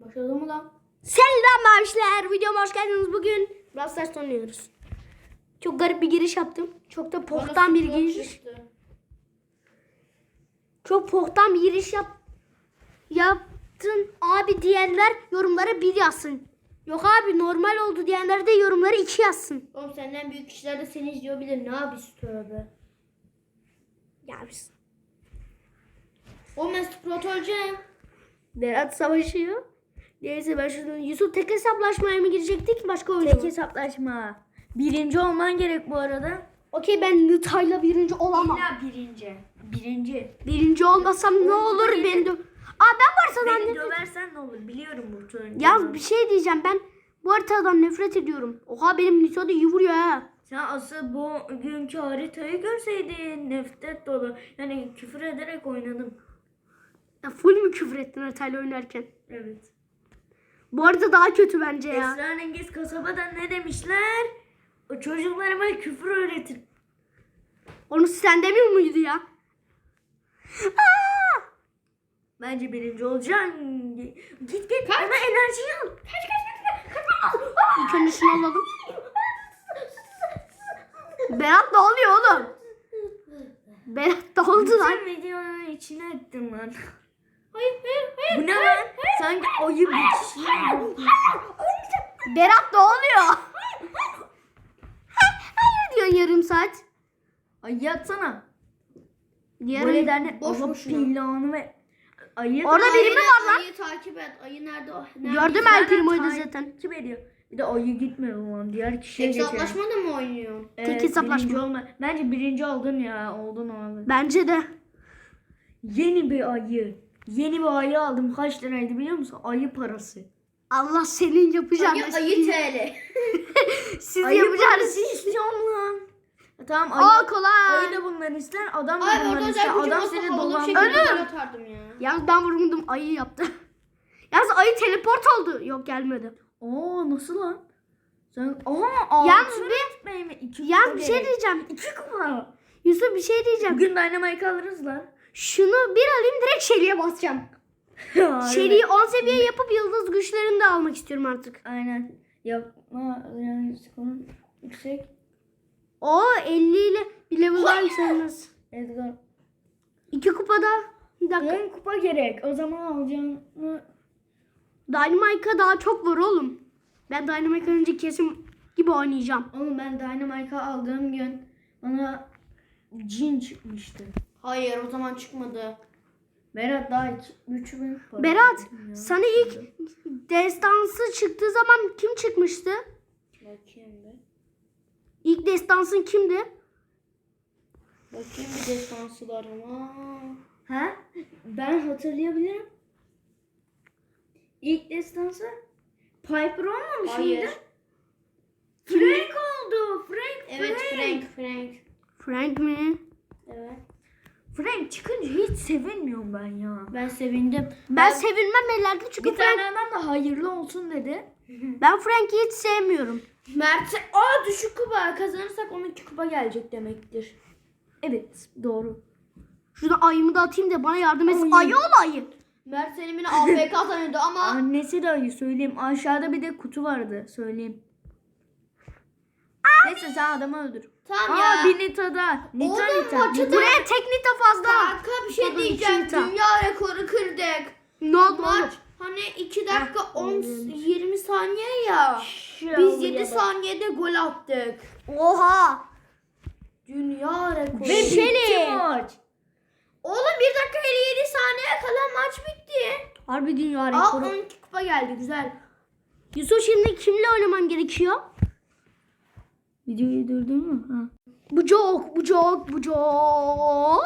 Başladı mı lan? Selam arkadaşlar. Videoma hoş geldiniz. Bugün Brawl Stars oynuyoruz. Çok garip bir giriş yaptım. Çok da pohtan bir giriş. çıktı. Çok pohtan bir giriş yap yaptın. Abi diyenler yorumlara bir yazsın. Yok abi normal oldu diyenler de yorumlara iki yazsın. Oğlum senden büyük kişiler de seni izliyor bilir. Ne yapıyorsun tövbe. Ya biz ben Sprout olacağım. Berat savaşıyor. Neyse ben şuradan Yusuf tek hesaplaşmaya mı girecektik başka oyuna Tek hesaplaşma. Birinci olman gerek bu arada. Okey ben Nita'yla birinci olamam. İlla birinci. Birinci. Birinci olmasam ne olur beni dö- Aa ben varsa Beni nefret döversen ne olur biliyorum bu turunu. Yalnız bir şey diyeceğim ben bu haritadan nefret ediyorum. Oha benim Nito da iyi vuruyor ha. Sen asıl bu günkü haritayı görseydin nefret dolu. Yani küfür ederek oynadım. Ya full mü küfür ettin haritayla oynarken? Evet. Bu arada daha kötü bence ya. Esrarengiz kasabada ne demişler? O çocuklarıma küfür öğretir. Onu sen demiyor muydu ya? Aa! Bence birinci olacaksın. Git git bana enerjiyi al. Kaç kaç kaç kaç. İlk önce şunu alalım. Berat ne oluyor oğlum? Berat ne oldu lan? Bütün videonun içine ettim lan. Hayır hayır hayır. Bu ne lan? Sanki ayı bir kişi. Berat ne oluyor? Hayır diyorsun yarım saat. Ay yatsana. Yarım... Böyle dernek boş Allah planı ve ayı Orada biri mi var lan? Ayıyı takip et. Ayı nerede o? Nerede? Gördüm Zaten El Primo'yu da takip zaten. ediyor. Bir de ayı gitmiyor lan. Diğer kişiye Tek geçelim. hesaplaşma da mı oynuyor? Tek hesaplaşma. birinci olma. Bence birinci oldun ya. Oldun abi. Bence de. Yeni bir ayı. Yeni bir ayı aldım. Kaç liraydı biliyor musun? Ayı parası. Allah senin yapacağını. Ayı, ayı TL. Siz Ayı yapacağınız. parası istiyorum lan. Ya Tamam ayı. Aa kolay. Ayı da bunları ister. Adam da bunları orada ister. Adam seni havalı bir dolan. şekilde Ölüm. ya. Yalnız ben vurundum ayı yaptı. Yalnız ayı teleport oldu. Yok gelmedi. Oo nasıl lan? Sen aha Yalnız altın bir- etmeyi mi? İki Yalnız bir şey diyeceğim. İki kupa. Yusuf bir şey diyeceğim. Bugün Dynamite alırız lan. Şunu bir alayım direkt Şeli'ye basacağım. Şeli'yi 10 seviye yapıp yıldız güçlerini de almak istiyorum artık. Aynen. Yapma yani skorun yüksek. O 50 ile bir level daha yükselmez. Edgar. İki kupada bir dakika. 10 kupa gerek. O zaman alacağını Dynamite'a daha çok var oğlum. Ben Dynamite'den önce kesim gibi oynayacağım. Oğlum ben Dynamite'ı aldığım gün bana cin çıkmıştı. Hayır o zaman çıkmadı. Berat daha 3000 para. Berat ya. sana ilk destansı çıktığı zaman kim çıkmıştı? Bakayım bir. İlk destansın kimdi? Bakayım bir destansılarıma. Ha? Ben hatırlayabilirim. İlk destansı Piper olmamış Hayır. mıydı? Frank oldu. Frank, Evet Frank. Frank Frank. Frank mi? Evet. Frank çıkınca hiç sevinmiyorum ben ya. Ben sevindim. Ben sevilmem ellerde çünkü Bir Frank, tane adam da hayırlı olsun dedi. ben Frank'i hiç sevmiyorum. Mert'e aa düşük kupa kazanırsak 12 kupa gelecek demektir. Evet doğru. Şurada ayımı da atayım da bana yardım etsin. Ayı. Ayı ol ayı. Mert senin yine AFK sanıyordu ama Annesi de ayı söyleyeyim. Aşağıda bir de kutu vardı söyleyeyim. Neyse sen adamı öldür. tamam Aa ya. bir Nita'da. Nita Oğlum, Nita. maçı Nita. da- Buraya teknite fazla. Kanka bir şey Tabii, diyeceğim. çita. Dünya rekoru kırdık. Ne oldu Maç hani 2 dakika Heh, 10 oluyormuş. 20 saniye ya. Biz buraya 7 bak. saniyede gol attık. Oha. Dünya rekoru. Ve Şeli. bitti maç. Oğlum 1 dakika 57 saniye kala maç bitti. Harbi dünya Aa rekoru. 12 kupa geldi güzel. Yusuf şimdi kimle oynaman gerekiyor? Videoyu durdun mu? Ha. Bucok, bucok, bucok.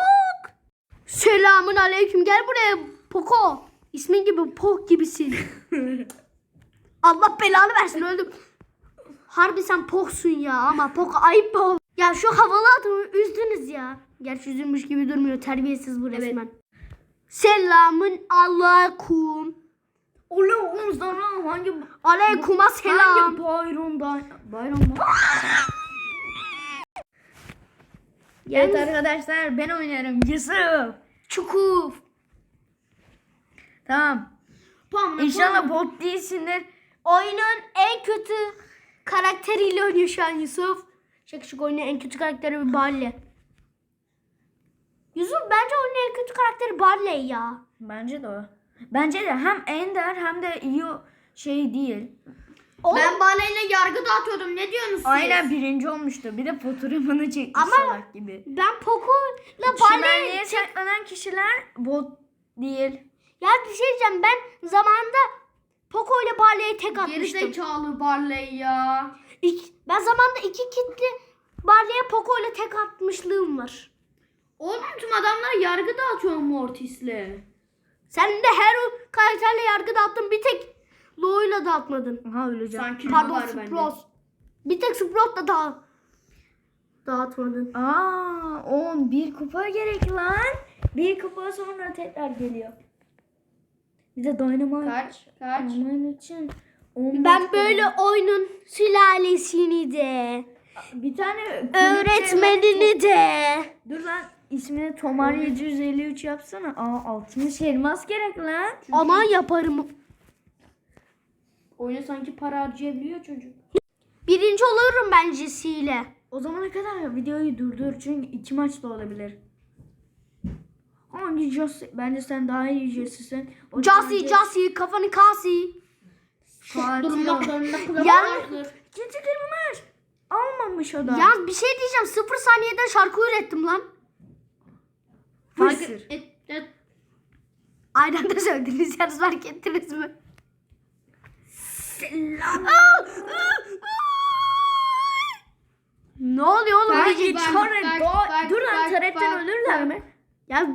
Selamun aleyküm. Gel buraya Poko. İsmin gibi Pok gibisin. Allah belanı versin öldüm. Harbi sen Pok'sun ya ama Pok ayıp ol. Ya şu havalı adamı üzdünüz ya. Gerçi üzülmüş gibi durmuyor. Terbiyesiz bu resmen. Selamun aleyküm. Oğlum sana hangi Aleykuma selam. hangi bayramda bayramda? Evet arkadaşlar ben oynarım Yusuf. Çukuf. Tamam. Puanla, İnşallah puanla. bot değilsindir. Oyunun en kötü karakteriyle oynuyor şu an Yusuf. Şakışık oyunun en kötü karakteri bir Barley. Yusuf bence oyunun en kötü karakteri Barley ya. Bence de o. Bence de hem Ender hem de iyi şey değil. Ben Barley'le yargı dağıtıyordum. Ne diyorsunuz siz? Aynen birinci olmuştu. Bir de fotoğrafını çekmiş Ama- salak gibi. Ben Poco'la Barley... Çimenliğe saklanan kişiler bot değil. Ya bir şey diyeceğim ben zamanında Poco ile Barley'e tek Geri atmıştım. zekalı Barley ya. İki- ben zamanında iki kitli Barley'e Poco ile tek atmışlığım var. Oğlum tüm adamlar yargı dağıtıyor Mortis'le. Sen de her o karakterle yargı dağıttın bir tek Lo'yla dağıtmadın. Aha öleceğim. Sanki Pardon. Sprout. Bir tek Sprout'la da dağıtmadın. Aa, 10 bir kupa gerek lan. Bir kupa sonra tekrar geliyor. Bir de Dynamite. Kaç? Kaç? Aman için. 10 Ben böyle oyunun sülalesini de, bir tane öğretmenini de. Dur lan ismini Tomar 753 yapsana. Aa 60 elmas gerek lan. Ama yaparım. Oyuna sanki para harcayabiliyor çocuk. Birinci olurum ben Jesse'yle. O zamana kadar videoyu durdur çünkü iki maç da olabilir. Hangi Jesse? Bence sen daha iyi Jesse, yüzden Jesse, kafanı kasi. Katil Durmak zorunda kalabilir. İkinci kırmızı. Almamış o da. Ya bir şey diyeceğim. Sıfır saniyede şarkı ürettim lan. Fısır. Et, et. Aynı anda söylediniz yalnız fark ettiniz mi? Ne oluyor oğlum? Bak, doğa- bak, Dur lan bak, taretten ölürler mi? Ya,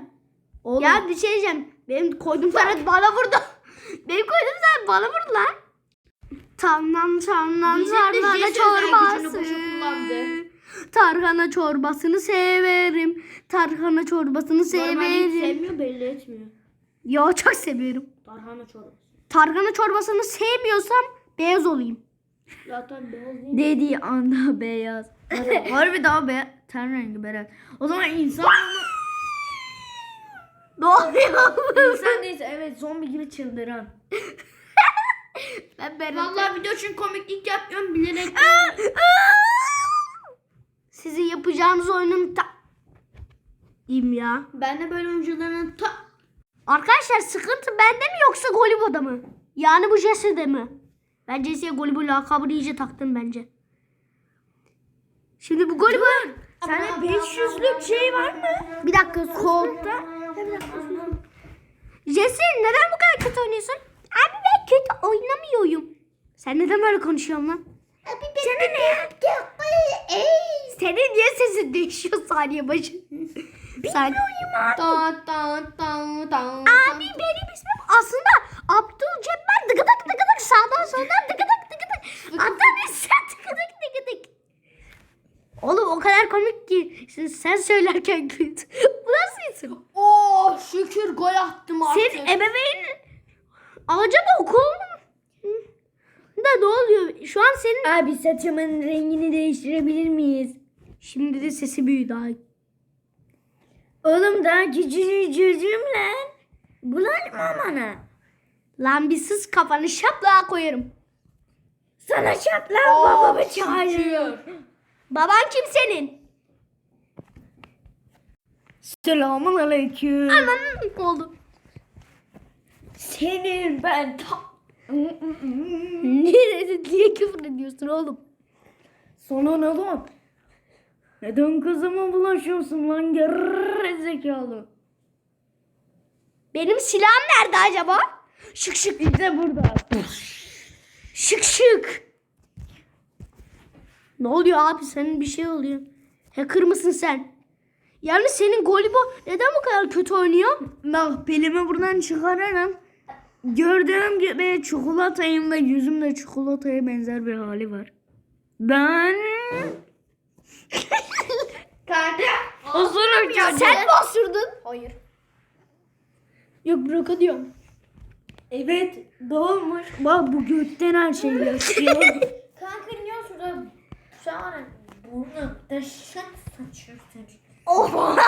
Oğlum. ya bir şey diyeceğim. Benim koyduğum taret bana vurdu. Benim koyduğum taret bana vurdu lan. Bizim de tarhana Jesse özel gücünü çorbası. boşa kullandı. Tarhana çorbasını severim. Tarhana çorbasını Normalde hiç severim. sevmiyor belli etmiyor. Yo çok seviyorum. Tarhana çorbası. Tarhana çorbasını sevmiyorsam beyaz olayım. Zaten beyaz değil? Dediği anda beyaz. Harbi daha beyaz. Ten rengi beyaz. O zaman insan Ne oluyor? insan değilse evet zombi gibi çıldıran. ben benim. Vallahi video için komiklik yapıyorum bilerek. Sizin yapacağınız oyunun ta... İyiyim ya. ben de böyle oyuncuların ta... Arkadaşlar sıkıntı bende mi yoksa Golibo'da mı? Yani bu Jesse'de mi? Ben Jesse'ye Golibo lakabını iyice taktım bence. Şimdi bu Golibo... Sende 500'lük şey var mı? Bir dakika kolda. Jesse neden bu kadar kötü oynuyorsun? Abi ben kötü oynamıyorum. Sen neden böyle konuşuyorsun lan? Abi ben Senin ne? Senin niye sesin değişiyor saniye başı? Bilmiyorum abi. Ta ta ta ta. Abi benim ismim aslında Abdülcebbar dıgıdık dıgıdık sağdan soldan dıgıdık dıgıdık. Adam sen dıgıdık dıgıdık. Oğlum o kadar komik ki sen- sen söylerken güldü. Bu nasıl isim? Oo şükür gol attım artık. Senin ebeveyn acaba okul mu? Da ne oluyor? Şu an senin Abi saçımın rengini değiştirebilir miyiz? Şimdi de sesi büyüdü ay. Oğlum daha küçücük çocuğum lan. Bulaşma bana. Lan bir sus kafanı şaplığa koyarım. Sana şaplar babamı çağırıyor. Baban kim senin? Selamun aleyküm. Aman oldu? Senin ben ta... Niye, niye küfür ediyorsun oğlum? Sana ne lan? Neden kızıma bulaşıyorsun lan gerizekalı? Benim silahım nerede acaba? Şık şık. İşte burada. Şık şık. Ne oluyor abi senin bir şey oluyor. Hacker mısın sen? Yani senin Golibo neden bu kadar kötü oynuyor? Bak pelimi buradan çıkarırım. Gördüğüm gibi çikolatayım ve yüzümde çikolataya benzer bir hali var. Ben... Kanka. Osururken... Sen mi osurdun? Hayır. Yok bırak diyorum. Evet doğmuş. Bak bu götten her şey yaşıyor. Kanka niye şurada şu an burnu dışarı saçıyorsun?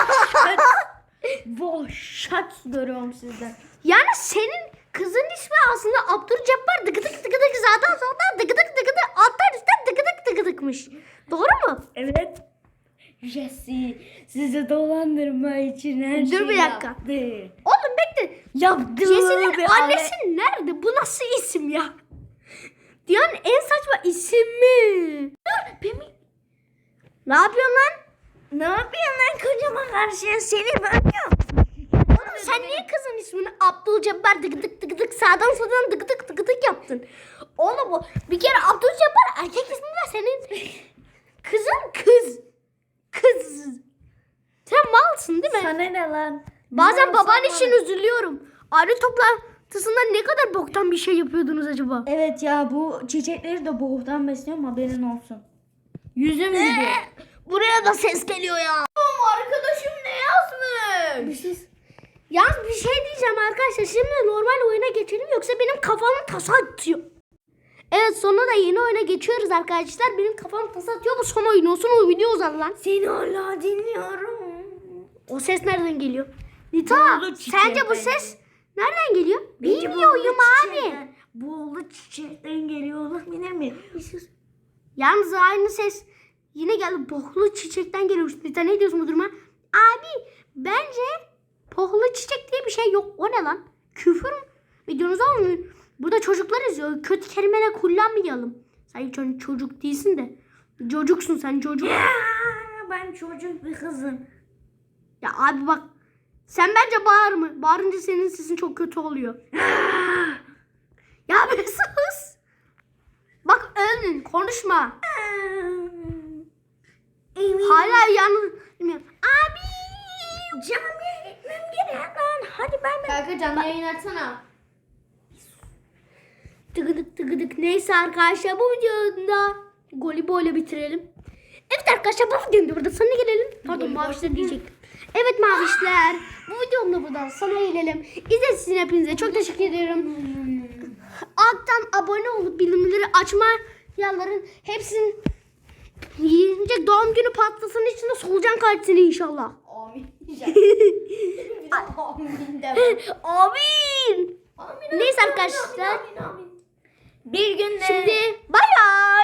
Vahşet görüyorum sizden. Yani senin kızın ismi aslında Abdülcebbar dıgıdık dıgıdık zaten soldan dıgıdık dıgıdık alttan üstten dıgıdık dıgıdıkmış. Doğru mu? Evet. Jesse sizi dolandırma için her Dur şeyi bir dakika. yaptı. Oğlum bekle. Yaptı. Jesse'nin bir annesi nerede? Bu nasıl isim ya? Dünyanın en saçma ismi. Dur Pemi. Ne yapıyorsun lan? Ne yapıyorsun lan kocama karşı seni böyle Oğlum sen niye kızın ismini Abdülcebbar dıgıdık dıgıdık sağdan soldan dıgıdık dıgıdık yaptın? Oğlum bu bir kere Abdülcebbar erkek ismi var senin. Kızın kız. Kız. Sen malsın değil mi? Sana ne lan? Bazen baban için üzülüyorum. Aile toplantısında ne kadar boktan bir şey yapıyordunuz acaba? Evet ya bu çiçekleri de boğuktan besliyorum haberin olsun. Yüzüm gidiyor. Buraya da ses geliyor ya. Arkadaşım ne yazmış? Yalnız bir şey diyeceğim arkadaşlar. Şimdi normal oyuna geçelim yoksa benim kafamın tasa atıyor. Evet sonra da yeni oyuna geçiyoruz arkadaşlar. Benim kafam tasa atıyor. Bu son oyun olsun o video uzar lan. Seni hala dinliyorum. O ses nereden geliyor? Nita sence bu ses nereden geliyor? Bence Bilmiyorum abi. çiçeğinden- Buğulu çiçekten geliyor olabilir mi? Yalnız aynı ses yine geldi. Pohlu çiçekten geliyor. Nita ne diyorsun bu duruma? Abi bence pohlu çiçek diye bir şey yok. O ne lan? Küfür mü? Videonuz olmuyor. Burada çocuklar izliyor. Kötü kelimeler kullanmayalım. Sen hiç çocuk değilsin de. Çocuksun sen çocuk. Ya, ben çocuk bir kızım. Ya abi bak. Sen bence bağırma. Bağırınca senin sesin çok kötü oluyor. ya bir sus. Bak öldün. Konuşma. Hala yalnız. Bilmiyorum. Abi. Camiye gitmem gerek lan. Hadi ben Kanka canlı yayın açsana. Tıgıdık tıgıdık. Neyse arkadaşlar bu videoda golibole bitirelim. Evet arkadaşlar bu videonun da burada sonuna gelelim. Pardon mavişler diyecektim. Evet mavişler. Bu videonun da burada sonuna gelelim. İzlediğiniz için hepinize çok teşekkür ediyorum. Alttan abone olup bildirimleri açma yerlerin hepsinin yiyince doğum günü patlasının içinde solucan kaliteli inşallah. Amin. Amin. Amin. Amin. Neyse arkadaşlar. Amin amin. Bir günde Şimdi bay bay.